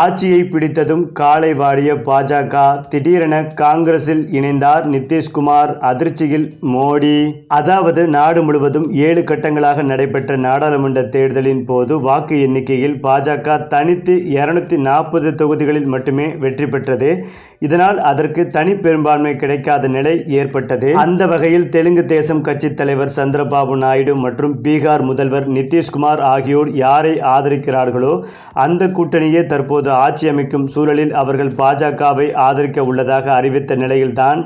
ஆட்சியை பிடித்ததும் காலை வாரிய பாஜக. திடீரென காங்கிரஸில் இணைந்தார் நிதிஷ்குமார். அதிர்ச்சியில் மோடி. அதாவது நாடு முழுவதும் ஏழு கட்டங்களாக நடைபெற்ற நாடாளுமன்ற தேர்தலின் போது வாக்கு எண்ணிக்கையில் பாஜக தனித்து இருநூத்தி நாற்பது தொகுதிகளில் மட்டுமே வெற்றி பெற்றது. இதனால் அதற்கு தனி பெரும்பான்மை கிடைக்காத நிலை ஏற்பட்டது. அந்த வகையில் தெலுங்கு தேசம் கட்சி தலைவர் சந்திரபாபு நாயுடு மற்றும் பீகார் முதல்வர் நிதிஷ்குமார் ஆகியோர் யாரை ஆதரிக்கிறார்களோ அந்த கூட்டணியே தற்போது ஆட்சி அமைக்கும் சூழலில் அவர்கள் பாஜகவை ஆதரிக்க உள்ளதாக அறிவித்த நிலையில்தான்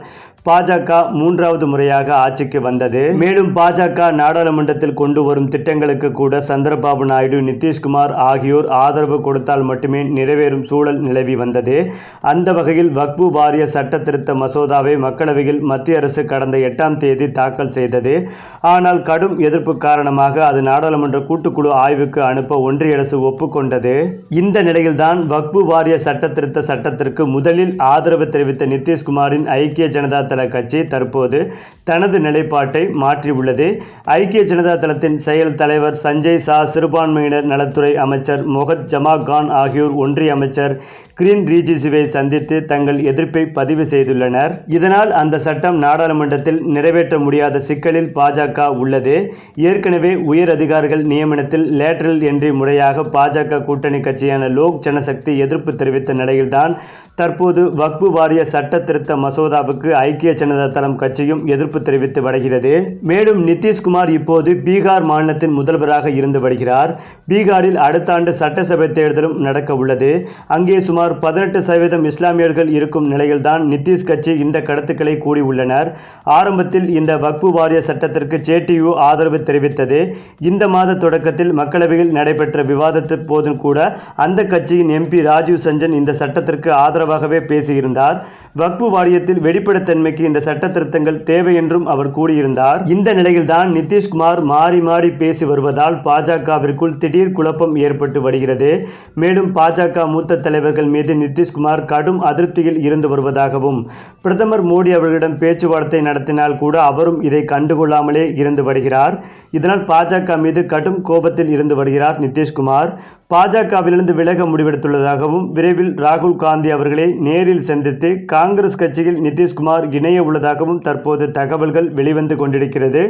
பாஜக மூன்றாவது முறையாக ஆட்சிக்கு வந்தது. மேலும் பாஜக நாடாளுமன்றத்தில் கொண்டு வரும் திட்டங்களுக்கு கூட சந்திரபாபு நாயுடு நிதிஷ்குமார் ஆகியோர் ஆதரவு கொடுத்தால் மட்டுமே நிறைவேறும் சூழல் நிலவி வந்தது. அந்த வகையில் வக்பு வாரிய சட்ட திருத்த மசோதாவை மக்களவையில் மத்திய அரசு கடந்த எட்டாம் தேதி தாக்கல் செய்தது. ஆனால் கடும் எதிர்ப்பு காரணமாக அது நாடாளுமன்ற கூட்டுக்குழு ஆய்வுக்கு அனுப்ப ஒன்றிய அரசு ஒப்புக்கொண்டது. இந்த நிலையில்தான் வக்பு வாரிய சட்ட திருத்த சட்டத்திற்கு முதலில் ஆதரவு தெரிவித்த நிதிஷ்குமாரின் ஐக்கிய ஜனதா தள கட்சி தற்போது தனது நிலைப்பாட்டை மாற்றியுள்ளது. ஐக்கிய ஜனதா தளத்தின் செயல் தலைவர் சஞ்சய் சா சிறுபான்மையினர் நலத்துறை அமைச்சர் மொஹத் ஜமா கான் ஆகியோர் ஒன்றிய அமைச்சர் கிரீன் ரிஜிஜுவை சந்தித்து தங்கள் எதிர்ப்பை பதிவு செய்துள்ளனர். இதனால் அந்த சட்டம் நாடாளுமன்றத்தில் நிறைவேற்ற முடியாத சிக்கலில் பாஜக உள்ளது. ஏற்கனவே உயர் அதிகாரிகள் நியமனத்தில் லேட்ரல் என்றி முறையாக பாஜக கூட்டணி கட்சியான லோக் ஜனசக்தி எதிர்ப்பு தெரிவித்த நிலையில்தான் தற்போது வக்பு வாரிய சட்ட திருத்த மசோதாவுக்கு ஐக்கிய ஜனதா தளம் கட்சியும் எதிர்ப்பு தெரிவித்து வருகிறது. மேலும் நிதிஷ்குமார் இப்போது பீகார் மாநிலத்தின் முதல்வராக இருந்து வருகிறார். பீகாரில் அடுத்த ஆண்டு சட்டசபை தேர்தலும் நடக்க உள்ளது. அங்கே சுமார் பதினெட்டு சதவீதம் இஸ்லாமியர்கள் இருக்கும் நிலையில்தான் நிதிஷ் கட்சி இந்த கருத்துக்களை கூறியுள்ளனர் ஆரம்பத்தில் இந்த வக்பு வாரிய சட்டத்திற்கு ஜேடியு ஆதரவு தெரிவித்தது. இந்த மாத தொடக்கத்தில் மக்களவையில் நடைபெற்ற விவாதத்தின் போதும் கூட அந்த கட்சியின் எம்பி ராஜீவ் சஞ்சன் இந்த சட்டத்திற்கு ஆதரவாகவே பேசியிருந்தார். வக்பு வாரியத்தில் வெளிப்படைத்தன்மைக்கு இந்த சட்ட திருத்தங்கள் தேவை என்றும் அவர் கூறியிருந்தார். இந்த நிலையில்தான் நிதிஷ்குமார் மாறி மாறி பேசி வருவதால் பாஜகவிற்குள் திடீர் குழப்பம் ஏற்பட்டு வருகிறது. மேலும் பாஜக மூத்த தலைவர்கள் மீது நிதிஷ்குமார் கடும் அதிருப்தியில் இருந்து வருவதாகவும் பிரதமர் மோடி அவர்களிடம் பேச்சுவார்த்தை நடத்தினால் கூட அவரும் இதை கண்டுகொள்ளாமலே இருந்து வருகிறார். இதனால் பாஜக மீது கடும் கோபத்தில் இருந்து வருகிறார் நிதிஷ்குமார். பாஜகவிலிருந்து விலக முடிவெடுத்துள்ளதாகவும் விரைவில் ராகுல் காந்தி அவர்களை நேரில் சந்தித்து காங்கிரஸ் கட்சியில் நிதிஷ்குமார் இணைய உள்ளதாகவும் தற்போது தகவல்கள் வெளிவந்து கொண்டிருக்கிறது.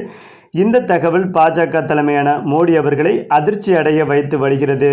இந்த தகவல் பாஜக தலைமையான மோடி அவர்களை அதிர்ச்சி அடைய வைத்து வருகிறது.